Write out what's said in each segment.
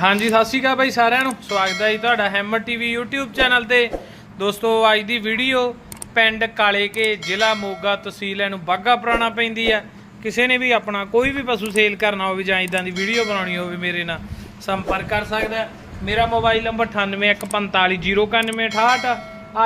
ਹਾਂਜੀ, ਸਤਿ ਸ਼੍ਰੀ ਅਕਾਲ ਬਾਈ ਸਾਰਿਆਂ ਨੂੰ। ਸਵਾਗਤ ਹੈ ਜੀ ਤੁਹਾਡਾ ਹੈਮਰ ਟੀਵੀ YouTube ਚੈਨਲ ਤੇ। ਦੋਸਤੋ, ਅੱਜ ਦੀ ਵੀਡੀਓ ਪਿੰਡ ਕਾਲੇਕੇ ਜ਼ਿਲ੍ਹਾ ਮੋਗਾ ਤਹਿਸੀਲ ਇਹਨੂੰ ਬਾਗਾ ਪੁਰਾਣਾ ਪੈਂਦੀ ਆ। ਕਿਸੇ ਨੇ ਵੀ ਆਪਣਾ ਕੋਈ ਵੀ ਪਸ਼ੂ ਸੇਲ ਕਰਨਾ ਹੋਵੇ ਜਾਂ ਇਦਾਂ ਦੀ ਵੀਡੀਓ ਬਣਾਉਣੀ ਹੋਵੇ ਮੇਰੇ ਨਾਲ, ਸੰਪਰਕ ਕਰ ਸਕਦਾ ਮੇਰਾ ਮੋਬਾਈਲ ਨੰਬਰ 9815409168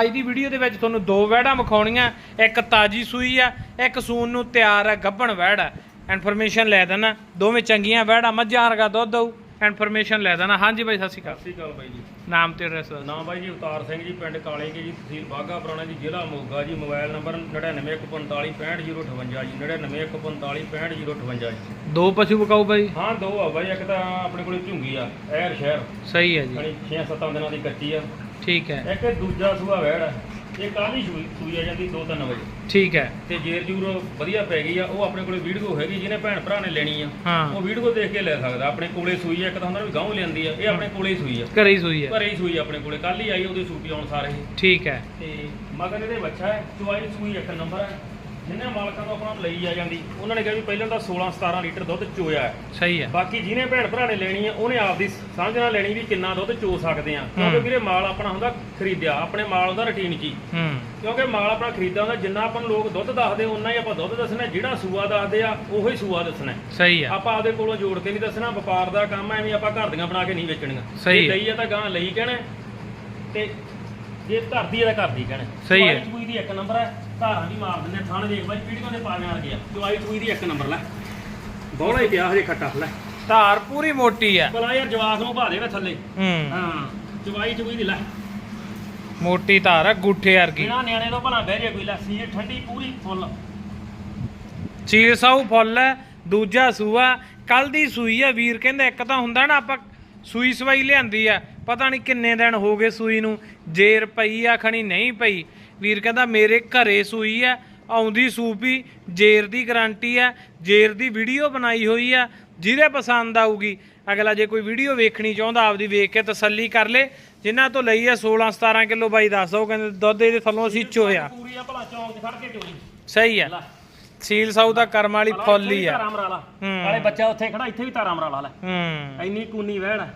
ਅੱਜ ਦੀ ਵੀਡੀਓ ਦੇ ਵਿੱਚ ਤੁਹਾਨੂੰ ਦੋ ਵਹਿੜਾਂ ਵਿਖਾਉਣੀਆਂ, ਇੱਕ ਤਾਜੀ ਸੂਈ ਆ, ਇੱਕ ਸੂਨ ਨੂੰ ਤਿਆਰ ਆ, ਗੱਭਣ ਵਹਿੜ ਆ। ਇਨਫੋਰਮੇਸ਼ਨ ਲੈ ਦੇਣਾ ਦੋਵੇਂ ਚੰਗੀਆਂ ਵਹਿੜਾਂ, ਮੱਝਾਂ ਵਰਗਾ ਦੁੱਧ ਦਊ। ਇਨਫੋਰਮੇਸ਼ਨ ਲੈ ਦੇਣਾ। ਹਾਂਜੀ ਬਾਈ ਸਤਿ ਸ਼੍ਰੀ ਅਕਾਲ। ਸਤਿ ਸ਼੍ਰੀ ਅਕਾਲ ਬਾਈ ਜੀ। ਨਾਮ ਤੇ ਐਡਰੈਸ ਨਾਮ ਬਾਈ ਜੀ ਅਵਤਾਰ ਸਿੰਘ ਜੀ ਪਿੰਡ ਕਾਲੇ ਕੇ ਜੀ ਤਹਿਸੀਲ ਬਾਗਾ ਪੁਰਾਣਾ ਜੀ ਜ਼ਿਲ੍ਹਾ ਮੋਗਾ ਜੀ ਮੋਬਾਈਲ ਨੰਬਰ 9915455058 ਜੀ 9915455058 ਜੀ। ਦੋ ਪਸ਼ੂ ਵਿਕਾਊ ਬਾਈ। ਹਾਂ ਦੋ ਆ ਬਾਈ ਇੱਕ ਤਾਂ ਆਪਣੇ ਕੋਲੇ ਝੁੰਗੀ ਆ ਐਰ ਸ਼ਹਿਰ। ਸਹੀ ਹੈ ਜੀ। ਯਾਨੀ 6-7 ਦਿਨਾਂ ਦੀ ਕੱਚੀ ਆ। ਠੀਕ ਹੈ। ਇੱਕ ਦੂਜਾ ਸੂਆ ਆ। ਇਹ ਕਾਹਦੀ ਸੂਈ ਸੂਈ ਆ ਜਾਂਦੀ 2-3 ਵਜੇ। ਠੀਕ ਹੈ। ਤੇ ਜੇਰ ਜੂਰ ਵਧੀਆ ਪੈ ਗਈ ਆ ਉਹ ਆਪਣੇ ਕੋਲੇ ਵੀਡੀਓ ਹੈਗੀ ਜਿਹਨੇ ਭੈਣ ਭਰਾ ਨੇ ਲੈਣੀ ਆ। ਹਾਂ। ਉਹ ਵੀਡੀਓ ਦੇਖ ਕੇ ਲੈ ਸਕਦਾ ਆਪਣੇ ਕੋਲੇ ਸੂਈ ਆ ਇੱਕ ਤਾਂ ਹੁੰਦਾ ਵੀ ਗਾਉਂ ਲੈਂਦੀ ਆ ਇਹ ਆਪਣੇ ਕੋਲੇ ਹੀ ਸੂਈ ਆ। ਘਰੇ ਹੀ ਸੂਈ ਹੈ ਘਰੇ ਹੀ ਸੂਈ ਆ ਆਪਣੇ ਕੋਲੇ ਕੱਲ ਹੀ ਆਈ ਉਹਦੀ ਸੂਪੀ ਆਉਣ ਸਾਰੇ। ਠੀਕ ਹੈ। ਤੇ ਮਗਰ ਇਹਦੇ ਬੱਚਾ ਹੈ ਚੁਆਈ ਸੂਈ ਇੱਕ ਨੰਬਰ ਹੈ। ਜਿੰਨੇ ਮਾਲਕਾਂ ਤੋਂ ਆਪਣਾ ਲਈ ਆ ਜਾਂਦੀ ਉਹਨਾਂ ਨੇ ਕਿਹਾ ਵੀ ਪਹਿਲਾਂ ਤਾਂ 16 17 ਲੀਟਰ ਦੁੱਧ ਚੋਇਆ ਹੈ। ਸਹੀ ਹੈ। ਬਾਕੀ ਜਿਹਨੇ ਭੈਣ ਭਰਾ ਨੇ ਲੈਣੀ ਆ ਉਹਨੇ ਆਪਦੀ ਸਮਝ ਨਾਲ ਲੈਣੀ ਵੀ ਕਿੰਨਾ ਦੁੱਧ ਚੋ ਸਕਦੇ ਆ। ਕਿਉਂਕਿ ਵੀਰੇ ਮਾਲ ਆਪਣਾ ਹੁੰਦਾ ਖਰੀਦਿਆ ਆਪਣੇ ਮਾਲ ਹੁੰਦਾ ਰੁਟੀਨ ਹੀ। ਹੂੰ। ਕਿਉਂਕਿ ਮਾਲ ਆਪਣਾ ਖਰੀਦਦਾ ਹੁੰਦਾ ਜਿੰਨਾ ਆਪਾਂ ਨੂੰ ਲੋਕ ਦੁੱਧ ਦੱਸਦੇ ਉਹਨਾਂ ਹੀ ਆਪਾਂ ਦੁੱਧ ਦੱਸਣਾ ਜਿਹੜਾ ਸੂਆ ਦੱਸਦੇ ਆ ਉਹੀ ਸੂਆ ਦੱਸਣਾ ਸਹੀ ਹੈ। ਆਪਾਂ ਆਪਦੇ ਕੋਲੋਂ ਜੋੜ ਕੇ ਨਹੀਂ ਦੱਸਣਾ ਵਪਾਰ ਦਾ ਕੰਮ ਐਵੇਂ ਆਪਾਂ ਘਰ ਦੀਆਂ ਬਣਾ ਕੇ ਨਹੀਂ ਵੇਚਣੀਆਂ। ਸਹੀ ਜੇ ਹੈ। ਲਈ ਆ ਤਾਂ ਗਾਂ ਲਈ ਕਹਿਣਾ ਤੇ ਜੇ ਧਰਦੀ ਆ ਤਾਂ ਘਰ ਦੀ ਕਹਿਣਾ ਸਹੀ ਹੈ। ਚੂਈ ਦੀ ਇੱਕ ਨੰਬਰ ਹੈ ਧਾਰਾਂ ਵੀ ਮਾਰ ਦਿੰਦੇ ਥਾਣੇ ਦੇਖ ਬਾਈ ਪੀੜੀਆਂ ਦੇ ਪਾਵੇਂ ਆ ਗਿਆ। ਚੁਆਈ ਚੂਈ ਦੀ ਇੱਕ ਨੰਬਰ ਲੈ। ਬੋਲਾ ਹੀ ਪਿਆ ਹਜੇ ਖੱਟਾ ਲੈ। ਧਾਰ ਪੂਰੀ ਮੋਟੀ ਹੈ ਭਲਾ ਯਾਰ ਜਵਾਕ ਨੂੰ ਭਾ ਦੇਵੇ ਥੱਲੇ। ਹੂੰ। ਹਾਂ ਚੁਆਈ ਚੂਈ ਦੀ ਲੈ। ਮੋਟੀ ਧਾਰ ਹੈ ਗੁੱਠੇ ਵਰਗੀ। ਬਿਨਾ ਨਿਆਣੇ ਤੋਂ ਭਲਾ ਬਹਿ ਜੇ ਕੋਈ ਲੈ। ਸੀ ਠੰਡੀ ਪੂਰੀ ਫੁੱਲ। ਚੀਰ ਸਾਊ ਫੁੱਲ ਹੈ ਦੂਜਾ ਸੂਆ ਕੱਲ ਦੀ ਸੂਈ ਆ ਵੀਰ ਕਹਿੰਦਾ ਇੱਕ ਤਾਂ ਹੁੰਦਾ ਨਾ ਆਪਾਂ ਸੂਈ ਸਵਾਈ ਲਿਆਂਦੀ ਆ। ਪਤਾ ਨਹੀਂ ਕਿੰਨੇ ਦਿਨ ਹੋ ਗਏ ਸੂਈ ਨੂੰ। ਜੇਰ ਪਈ ਆ ਖਣੀ ਨਹੀਂ ਪਈ। ਵੀਰ ਕਹਿੰਦਾ ਮੇਰੇ ਘਰੇ ਸੂਈ ਆ ਆਉਂਦੀ ਸੂਪੀ ਜੇਰ ਦੀ ਗਾਰੰਟੀ ਆ ਜੇਰ ਦੀ ਵੀਡੀਓ ਬਣਾਈ ਹੋਈ ਆ ਜਿਹਦੇ ਪਸੰਦ ਆਊਗੀ। ਅਗਲਾ ਜੇ ਕੋਈ ਵੀਡੀਓ ਵੇਖਣੀ ਚਾਹੁੰਦਾ ਆਪਦੀ ਵੇਖ ਕੇ ਤਸੱਲੀ ਕਰ ਲੇ। ਜਿਨ੍ਹਾਂ ਤੋਂ ਲਈ ਆ 16 17 ਕਿਲੋ ਬਾਈ ਦੱਸਦਾ ਉਹ ਕਹਿੰਦੇ ਦੁੱਧ ਇਹਦੇ ਥੱਲੋਂ ਅਸੀਂ ਚੋਇਆ। ਪੂਰੀ ਆ ਭਲਾ ਚੌਂਕ 'ਚ ਖੜ ਕੇ ਚੋਰੀ। ਸਹੀ ਆ। ਸੀਲ ਸਾਊ ਦਾ ਕਰਮ ਵਾਲੀ ਫੁੱਲ ਹੀ ਆ। ਧਾਰਾਂ ਮਰਾਲਾ ਹੂੰ। ਨਾਲੇ ਬੱਚਾ ਉੱਥੇ ਖੜਾ ਇੱਥੇ ਵੀ ਧਾਰਾਂ ਮਰਾਲਾ ਲੈ ਹੂੰ। ਇੰਨੀ ਕੂਨੀ ਵਹਿੜ ਹੈ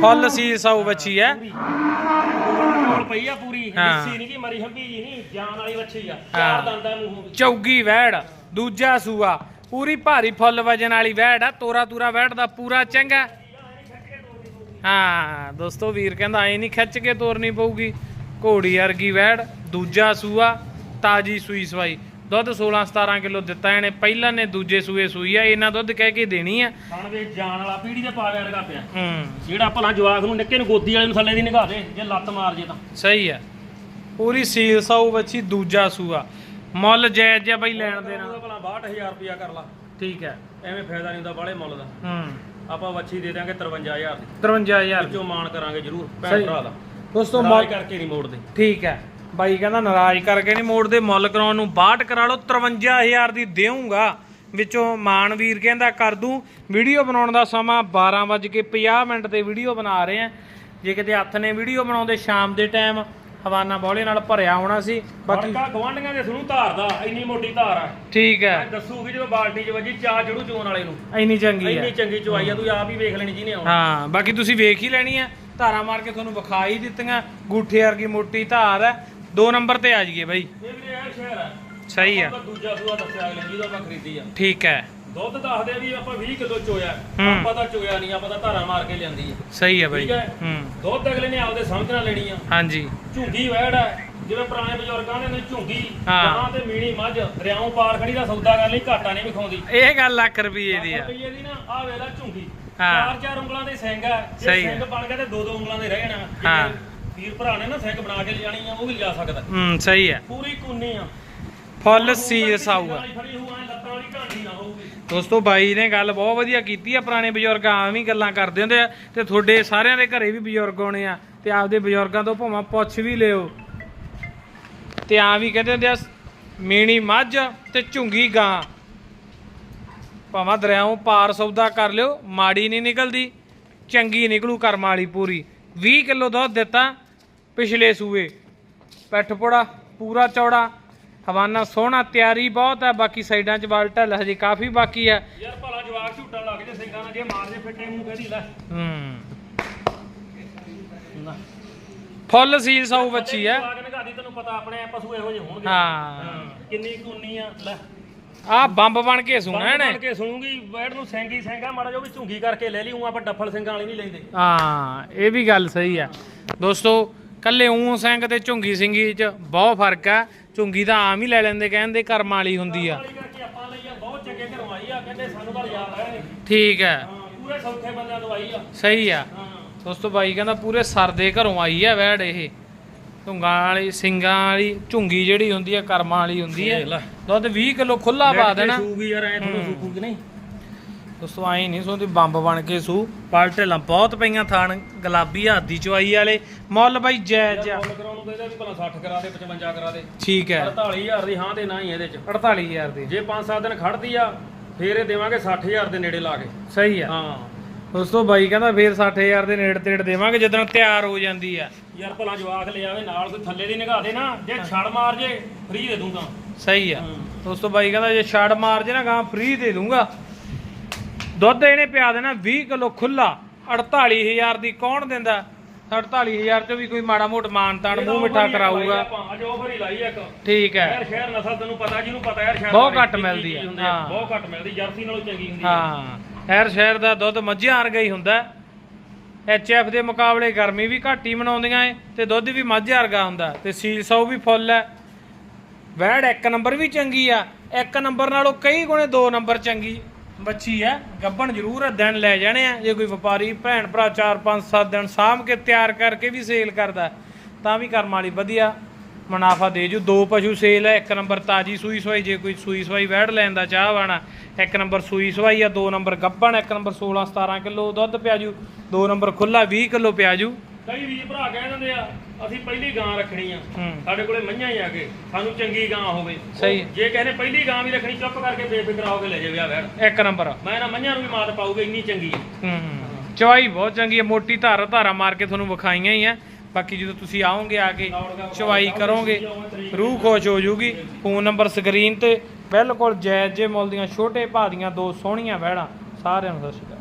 ਫੁੱਲ ਸੀਲ ਸਾਊ ਬੱਚੀ ਐ ਕੋਲ ਪਈ ਆ ਪੂਰੀ। ਹਾਂ। ਨਹੀਂ ਕਿ ਮਰੀ ਹੰਬੀ ਜੀ ਨਹੀਂ ਜਾਨ ਵਾਲੀ ਵੱਛੀ ਆ। ਹਾਂ। ਚਾਰ ਦੰਦਾਂ ਮੂੰਹ ਚੌਗੀ ਵਹਿੜ ਦੂਜਾ ਸੂਆ। ਪੂਰੀ ਭਾਰੀ ਫੁੱਲ ਵਜਨ ਵਾਲੀ ਵਹਿੜ ਆ। ਤੋਰਾ ਤੂਰਾ ਵਹਿੜ ਦਾ ਪੂਰਾ ਚੰਗਾ। ਹਾਂ ਦੋਸਤੋ ਵੀਰ ਕਹਿੰਦਾ ਐ ਨਹੀਂ ਖਿੱਚ ਕੇ ਤੋਰਨੀ ਪਊਗੀ। ਘੋੜੀ ਵਰਗੀ ਵਹਿੜ ਦੂਜਾ ਸੂਆ ਤਾਜੀ ਸੂਈ ਸਵਾਈ। ਦੁੱਧ 16 17 ਕਿਲੋ ਦਿੱਤਾ ਇਹਨੇ ਪਹਿਲਾਂ ਨੇ ਦੂਜੇ ਸੂਏ ਸੂਈ ਆ ਇਹਨਾਂ ਦੁੱਧ ਕਹਿ ਕੇ ਦੇਣੀ ਆ। ਖਾਣ ਵੇ ਜਾਨ ਵਾਲਾ ਪੀੜੀ ਦੇ ਪਾਵੇ ਵਰਗਾ ਪਿਆ। ਹੂੰ। ਜਿਹੜਾ ਭਲਾ ਜਵਾਕ ਨੂੰ ਨਿੱਕੇ ਨੂੰ ਗੋਦੀ ਵਾਲੇ ਨੂੰ ਥੱਲੇ ਦੀ ਨਿਗਾਹ ਦੇ ਜੇ ਲੱਤ ਮਾਰ ਜੇ ਤਾਂ। ਸਹੀ ਆ। ਪੂਰੀ ਸੀਲ ਸਾਊ ਬੱਚੀ ਦੂਜਾ ਸੂਆ। ਮੁੱਲ ਜਾਇਜ਼ ਜਿਹਾ ਬਈ ਲੈਣ ਦੇਣਾ। ਉਹਦਾ ਭਲਾ 62000 ਰੁਪਿਆ ਕਰ ਲਾ। ਠੀਕ ਹੈ ਐਵੇਂ ਫਾਇਦਾ ਨਹੀਂ ਹੁੰਦਾ ਬਾਹਲੇ ਮੁੱਲ ਦਾ। ਹੂੰ। ਆਪਾਂ ਵੱਛੀ ਦੇ ਦਾਂਗੇ 53000 ਦੀ। 53000 ਵਿੱਚੋਂ ਮਾਨ ਕਰਾਂਗੇ ਜ਼ਰੂਰ ਭੈਣ। ਭਰਾ ਦਾ। ਦੋਸਤੋ ਨਾਰਾਜ਼ ਮੁੱਲ ਕਰਕੇ ਨਹੀਂ ਮੋੜਦੇ। ਠੀਕ ਹੈ ਬਾਈ ਕਹਿੰਦਾ ਨਾਰਾਜ਼ ਕਰਕੇ ਨਹੀਂ ਮੋੜਦੇ ਮੁੱਲ ਕਰਾਉਣ ਨੂੰ 62 ਕਰਾ ਲਓ 53000 ਦੀ ਦੇਊਂਗਾ। ਵਿੱਚੋਂ ਮਾਨਵੀਰ ਕਹਿੰਦਾ ਕਰ ਦੂੰ। ਵੀਡੀਓ ਬਣਾਉਣ ਦਾ ਸਮਾਂ 12:50 ਮਿੰਟ ਤੇ ਵੀਡੀਓ ਬਣਾ ਰਹੇ ਆ। ਜੇ ਕਿਤੇ ਹੱਥ ਨੇ ਵੀਡੀਓ ਬਣਾਉਂਦੇ ਸ਼ਾਮ ਦੇ ਟਾਈਮ ਹਵਾਨਾ ਬੌਲੇ ਨਾਲ ਭਰਿਆ ਹੋਣਾ ਸੀ। ਬਾਕੀ ਗਵਾਂਢੀਆਂ ਦੇ ਸੁਣੂ ਧਾਰ ਦਾ ਇੰਨੀ ਮੋਟੀ ਧਾਰ ਆ। ਠੀਕ ਹੈ ਦੱਸੂਗੀ ਜਦੋਂ ਬਾਲਟੀ 'ਚ ਵੱਜੀ ਚਾਹ ਜੜੂ ਚੋਣ ਵਾਲੇ ਨੂੰ। ਇੰਨੀ ਚੰਗੀ ਇੰਨੀ ਹੈ ਚੰਗੀ ਚੁਆਈ ਆ ਤੂੰ ਆਪ ਹੀ ਵੇਖ ਲੈਣੀ ਜਿਹਨੇ ਆਉਣਾ। ਹਾਂ ਬਾਕੀ ਤੁਸੀਂ ਵੇਖ ਹੀ ਲੈਣੀ ਆ। ਧਾਰਾ ਮਾਰ ਕੇ ਤੁਹਾਨੂੰ ਵਿਖਾ ਹੀ ਦਿੱਤੀਆਂ। ਗੂਠੇ ਵਰਗੀ ਮੋਟੀ ਧਾਰ ਹੈ ਦੋ ਨੰਬਰ ਤੇ ਆ ਜਾਈਏ ਬਾਈ। ਇਹ ਵੀ ਇਹ ਸ਼ਹਿਰ ਆ। ਸਹੀ ਆ। ਆਪਾਂ ਦੂਜਾ ਸੂਆ ਦੱਸਿਆ ਅਗਲੇ ਜਿਹਦਾ ਆਪਾਂ ਖਰੀਦੀ ਆ। ਠੀਕ ਹੈ। ਦੁੱਧ ਦੱਸਦੇ ਵੀ ਆਪਾਂ 20 ਕਿਲੋ ਚੋਇਆ। ਹੂੰ। ਆਪਾਂ ਤਾਂ ਚੋਇਆ ਨਹੀਂ ਆਪਾਂ ਤਾਂ ਧਾਰਾ ਮਾਰ ਕੇ ਲਿਆਂਦੀ ਆ। ਸਹੀ ਹੈ ਬਾਈ। ਹੈ। ਹੂੰ। ਦੁੱਧ ਅਗਲੇ ਨੇ ਆਪਦੇ ਸਮਝ ਨਾਲ ਲੈਣੀ ਆ। ਹਾਂਜੀ। ਝੁੰਗੀ ਵਹਿੜ ਆ। ਜਿਵੇਂ ਪੁਰਾਣੇ ਬਜ਼ੁਰਗਾਂ ਨੇ ਝੁੰਗੀ ਹਾਂ। ਗਾਂ ਤੇ ਮੀਣੀ ਮੱਝ ਦਰਿਆਓਂ ਪਾਰ ਖੜੀ ਦਾ ਸੌਦਾ ਕਰ ਲਈ ਘਾਟਾ ਨਹੀਂ ਵਿਖਾਉਂਦੀ। ਇਹ ਗੱਲ ਲੱਖ ਰੁਪਏ ਦੀ ਆ। ਰੁਪਈਏ ਦੀ ਨਾ ਆ ਵੇਲਾ ਝੁੰਗੀ। ਹਾਂ। ਚਾਰ ਚਾਰ ਉਂਗਲਾਂ ਦੇ ਸਿੰਘ ਆ। ਜੇ ਹੈ। ਸਿੰਘ ਬਣ ਗਿਆ ਤੇ ਦੋ ਦੋ ਉਂਗਲਾਂ ਦੇ ਰਹਿ ਜਾਣਾ। ਹਾਂ। ਵੀਰ ਭਰਾ ਨੇ ਨਾ ਸਿੰਘ ਬਣਾ ਕੇ ਲਿਜਾਣੀ ਆ ਉਹ ਵੀ ਲਿਜਾ ਸਕਦਾ। ਹੂੰ ਸਹੀ ਹੈ। ਪੂਰੀ ਕੂਨੀ ਆ। ਫੁੱਲ ਸੀਲ ਸਾਊ ਆ ਖੜੀ ਹੋਊ ਐਂ ਲੱਤਾਂ ਵਾਲੀ ਢਾਂਡੀ ਨਾ ਹੋਊਗੀ। ਦੋਸਤੋ ਬਾਈ ਨੇ ਗੱਲ ਬਹੁਤ ਵਧੀਆ ਕੀਤੀ ਆ ਪੁਰਾਣੇ ਬਜ਼ੁਰਗ ਆਮ ਹੀ ਗੱਲਾਂ ਕਰਦੇ ਹੁੰਦੇ ਆ ਤੇ ਤੁਹਾਡੇ ਸਾਰਿਆਂ ਦੇ ਘਰੇ ਵੀ ਬਜ਼ੁਰਗ ਹੋਣੇ ਆ ਤੇ ਆਪਦੇ ਬਜ਼ੁਰਗਾਂ ਤੋਂ ਭਾਵੇਂ ਪੁੱਛ ਵੀ ਲਿਓ। ਤੇ ਆ ਵੀ ਕਹਿੰਦੇ ਹੁੰਦੇ ਆ ਮੀਣੀ ਮੱਝ ਤੇ ਝੁੰਗੀ ਗਾਂ। ਭਾਵੇਂ ਦਰਿਆਓਂ ਪਾਰ ਸੌਦਾ ਕਰ ਲਿਓ ਮਾੜੀ ਨਹੀਂ ਨਿਕਲਦੀ ਚੰਗੀ ਨਿਕਲੂ ਕਰਮ ਵਾਲੀ ਪੂਰੀ। 20 ਕਿਲੋ ਦੁੱਧ ਦਿੱਤਾ ਪਿਛਲੇ ਸੂਏ। ਪੈਠ ਪੋੜਾ ਪੂਰਾ ਚੌੜਾ। ਹਵਾਨਾ ਸੋਹਣਾ ਤਿਆਰੀ ਬਹੁਤ ਹੈ। ਬਾਕੀ ਸਾਈਡਾਂ 'ਚ ਵਾਲ ਢਲ ਹਜੇ ਕਾਫੀ ਬਾਕੀ ਹੈ। ਯਾਰ ਭਲਾ ਜਵਾਕ ਝੂਟਣ ਲੱਗ ਜੇ ਸਿੰਘਾਂ ਨਾਲ ਜੇ ਮਾਰ ਜੇ ਫਿੱਟੇ ਮੂੰਹ ਕਹਦੀ ਲੈ। ਹੂੰ। ਨਾ। ਫੁੱਲ ਸੀਲ ਸਾਊ ਬੱਚੀ ਜਵਾਕ ਤੈਨੂੰ ਪਤਾ ਆਪਣੇ ਪਸ਼ੂ ਇਹੋ ਜਿਹੇ ਹੋਣਗੇ। ਹਾਂ। ਕਿੰਨੀ ਕੁੰਨੀ ਆ ਲੈ। ਆ ਬੰਬ ਬਣ ਕੇ ਸੁਣਾ ਬਣ ਇਹਨੇ। ਕੇ ਸੁਣੂਗੀ ਬੈੜ ਨੂੰ ਸੈਂਗੀ ਸੈਂਗਾ ਮਾੜਾ ਜੋ ਵੀ ਝੁੰਗੀ ਕਰਕੇ ਲੈ ਲਈ ਉਹ ਆਪਾਂ ਡੱਫਲ ਸਿੰਘਾਂ ਵਾਲੀ ਨਹੀਂ ਲੈਂਦੇ। ਹਾਂ ਇਹ ਵੀ ਗੱਲ ਸਹੀ ਆ ਦੋਸਤੋ ਕੱਲੇ ਊਂ ਸਿੰਘ ਤੇ ਝੁੰਗੀ ਸਿੰਘੀ ਚ ਬਹੁਤ ਫ਼ਰਕ ਆ। ਝੁੰਗੀ ਤਾਂ ਆਮ ਹੀ ਲੈ ਲੈਂਦੇ ਕਹਿੰਦੇ ਕਰਮ ਵਾਲੀ ਹੁੰਦੀ ਆ। ਆ ਆ ਠੀਕ ਹੈ ਪੂਰੇ ਸੌਥੇ ਬੰਦਿਆਂ ਤੋਂ ਆਈ ਆ। ਸਹੀ ਆ। ਦੋਸਤੋ ਬਾਈ ਕਹਿੰਦਾ ਪੂਰੇ ਸਰਦੇ ਘਰੋਂ ਆਈ ਆ ਵੈੜ ਇਹ। ਝੁੰਗਾਂ ਵਾਲੀ ਸਿੰਘਾਂ ਵਾਲੀ ਝੁੰਗੀ ਜਿਹੜੀ ਹੁੰਦੀ ਆ ਕਰਮਾਂ ਵਾਲੀ ਹੁੰਦੀ। ਹੈ ਦੁੱਧ 20 ਕਿਲੋ ਖੁੱਲਾ ਪਾ ਦੇਣਾ। ਸੂਗੀ ਯਾਰ ਐ ਤੁਹਾਨੂੰ। ਸੂਕੂਗੀ ਨਹੀਂ? ਦੋਸਤੋ ਆਈ ਨਹੀਂ ਸੋਦੀ ਬੰਬ ਬਣ ਕੇ ਸੂ ਪਲਟੇਲਾਂ ਬਹੁਤ ਪਈਆਂ ਥਾਣ ਗੁਲਾਬੀ ਹਾਦੀ ਚਵਾਈ ਵਾਲੇ। ਮੁੱਲ ਬਾਈ ਜਾਇਜ਼ ਆ ਮੁੱਲ ਕਰਾਉਣ ਨੂੰ ਕਹਿੰਦਾ ਵੀ ਭਲਾ 60 ਕਰਾ ਦੇ 55 ਕਰਾ ਦੇ। ਠੀਕ ਹੈ। 48000 ਦੀ ਹਾਂ ਤੇ ਨਾ ਹੀ ਇਹਦੇ ਚ। 48000 ਦੀ। ਜੇ 5-7 ਦਿਨ ਖੜਦੀ ਆ ਫੇਰ ਇਹ ਦੇਵਾਂਗੇ 60000 ਦੇ ਨੇੜੇ ਲਾ ਕੇ। ਸਹੀ ਆ। ਹਾਂ। ਦੋਸਤੋ ਬਾਈ ਕਹਿੰਦਾ ਫੇਰ 60000 ਦੇ ਨੇੜੇ ਤੇੜ ਦੇਵਾਂਗੇ ਜਦੋਂ ਤਿਆਰ ਹੋ ਜਾਂਦੀ ਆ। ਯਾਰ ਭਲਾ ਜਵਾਕ ਲੈ ਆਵੇ ਨਾਲ ਕੋਈ ਥੱਲੇ ਦੀ ਨਿਗਾਹ ਦੇ ਨਾ ਜੇ ਛੜ ਮਾਰ ਜੇ ਫ੍ਰੀ ਦੇ ਦੂੰਗਾ। ਸਹੀ ਆ। ਦੋਸਤੋ ਬਾਈ ਕਹਿੰਦਾ ਜੇ ਛੜ ਮਾਰ ਜੇ ਨਾ ਗਾਂ ਫ੍ਰੀ ਦੇ ਦੂੰਗਾ। ਦੁੱਧ ਇਹਨੇ ਪਿਆ ਦੇਣਾ 20 ਕਿਲੋ ਖੁੱਲਾ 48000 ਦੀ ਕੌਣ ਦਿੰਦਾ? 48000 ਚ ਵੀ ਕੋਈ ਮਾੜਾ ਮੋਟ ਮਾਨ ਤਾਨ ਮੂੰਹ ਮਿੱਠਾ ਕਰਾਊਗਾ। ਅੱਜ ਆਫਰ ਹੀ ਲਾਈ ਆ ਇੱਕ। ਠੀਕ ਹੈ। ਯਾਰ ਸ਼ਹਿਰ ਨਸਲ ਤੈਨੂੰ ਪਤਾ ਜਿਹਨੂੰ ਪਤਾ ਯਾਰ ਸ਼ਹਿਰ ਬਹੁਤ ਘੱਟ ਮਿਲਦੀ ਹਾਂ। ਬਹੁਤ ਘੱਟ ਮਿਲਦੀ ਜਰਸੀ ਨਾਲੋਂ ਚੰਗੀ ਹੁੰਦੀ ਆ। ਹਾਂ। ਹੈਰ ਸ਼ਹਿਰ ਦਾ ਦੁੱਧ ਮੱਝਾਂ ਵਰਗਾ ਹੀ ਹੁੰਦਾ। ਐਚ ਐਫ ਦੇ ਮੁਕਾਬਲੇ ਗਰਮੀ ਵੀ ਘੱਟ ਹੀ ਮਨਾਉਂਦੀਆਂ ਏ ਤੇ ਦੁੱਧ ਵੀ ਮੱਝ ਵਰਗਾ ਹੁੰਦਾ। ਤੇ ਸੀਲ ਸੌ ਵੀ ਫੁੱਲ ਹੈ। ਵੈੜ ਇੱਕ ਨੰਬਰ ਵੀ ਚੰਗੀ ਆ। ਇੱਕ ਨੰਬਰ ਨਾਲੋਂ ਕਈ ਗੁਣੇ ਦੋ ਨੰਬਰ ਚੰਗੀ। ਬੱਚੀ ਹੈ, ਗੱਬਣ ਜ਼ਰੂਰ ਹੈ, ਦਿਨ ਲੈ ਜਾਣੇ ਆ। ਜੇ ਕੋਈ ਵਪਾਰੀ, ਭੈਣ, ਭਰਾ 4 5 7 ਦਿਨ ਸਾਂਭ ਕੇ ਤਿਆਰ ਕਰਕੇ ਵੀ ਸੇਲ ਕਰਦਾ ਤਾਂ ਵੀ ਕਰਮ ਵਾਲੀ ਵਧੀਆ। ਮੁਨਾਫਾ ਦੇ ਜੂ, ਦੋ ਪਸ਼ੂ ਸੇਲ ਹੈ, ਇੱਕ ਨੰਬਰ ਤਾਜੀ ਸੂਈ ਸਵਾਈ, ਜੇ ਕੋਈ ਸੂਈ ਸਵਾਈ ਵੈੜ ਲੈਂਦਾ ਚਾਹ ਵਾਣਾ ਇੱਕ ਨੰਬਰ ਸੂਈ ਸਵਾਈ ਆ, ਦੋ ਨੰਬਰ ਗੱਬਣ, ਇੱਕ ਨੰਬਰ 16 17 ਕਿਲੋ ਦੁੱਧ ਪਿਆ ਜੂ, ਦੋ ਨੰਬਰ ਖੁੱਲਾ 20 ਕਿਲੋ ਪਿਆ ਜੂ। ਕਈ ਵੀਰ ਭਰਾ ਕਹਿ ਦਿੰਦੇ ਆ ਅਸੀਂ ਪਹਿਲੀ ਗਾਂ ਰੱਖਣੀ ਆ। ਸਾਡੇ ਕੋਲੇ ਮੱਝਾਂ ਹੀ ਆ ਕੇ ਸਾਨੂੰ ਚੰਗੀ ਗਾਂ ਹੋਵੇ। ਸਹੀ। ਜੇ ਕਹਿੰਦੇ ਪਹਿਲੀ ਗਾਂ ਵੀ ਰੱਖਣੀ ਚੁੱਪ ਕਰਕੇ ਬੇਫਿਕਰ ਹੋ ਕੇ ਲੈ ਜਾਵੇ ਆ ਵੈੜ ਇੱਕ ਨੰਬਰ ਮੈਂ ਨਾ ਮੱਝਾਂ ਨੂੰ ਵੀ ਮਾਤ ਪਾਉਗੇ ਇੰਨੀ ਚੰਗੀ ਹੂੰ ਚਵਾਈ ਬਹੁਤ ਚੰਗੀ ਹੈ ਮੋਟੀ ਧਾਰਾ ਧਾਰਾ ਮਾਰ ਕੇ ਤੁਹਾਨੂੰ ਵਿਖਾਈਆਂ ਹੀ ਆ। ਬਾਕੀ ਜਦੋਂ ਤੁਸੀਂ ਆਓਗੇ ਆ ਕੇ ਚਵਾਈ ਕਰੋਗੇ ਰੂਹ ਖੁਸ਼ ਹੋ ਜੂਗੀ। ਫੋਨ ਨੰਬਰ ਸਕਰੀਨ ਤੇ ਬਿਲਕੁਲ ਜਾਇਜ਼ ਜੇ ਮੁੱਲ ਦੀਆਂ ਛੋਟੇ ਭਾਅ ਦੀਆਂ ਦੋ ਸੋਹਣੀਆਂ ਵਹਿੜਾਂ। ਸਾਰਿਆਂ ਨੂੰ ਸਤਿ ਸ਼੍ਰੀ ਅਕਾਲ।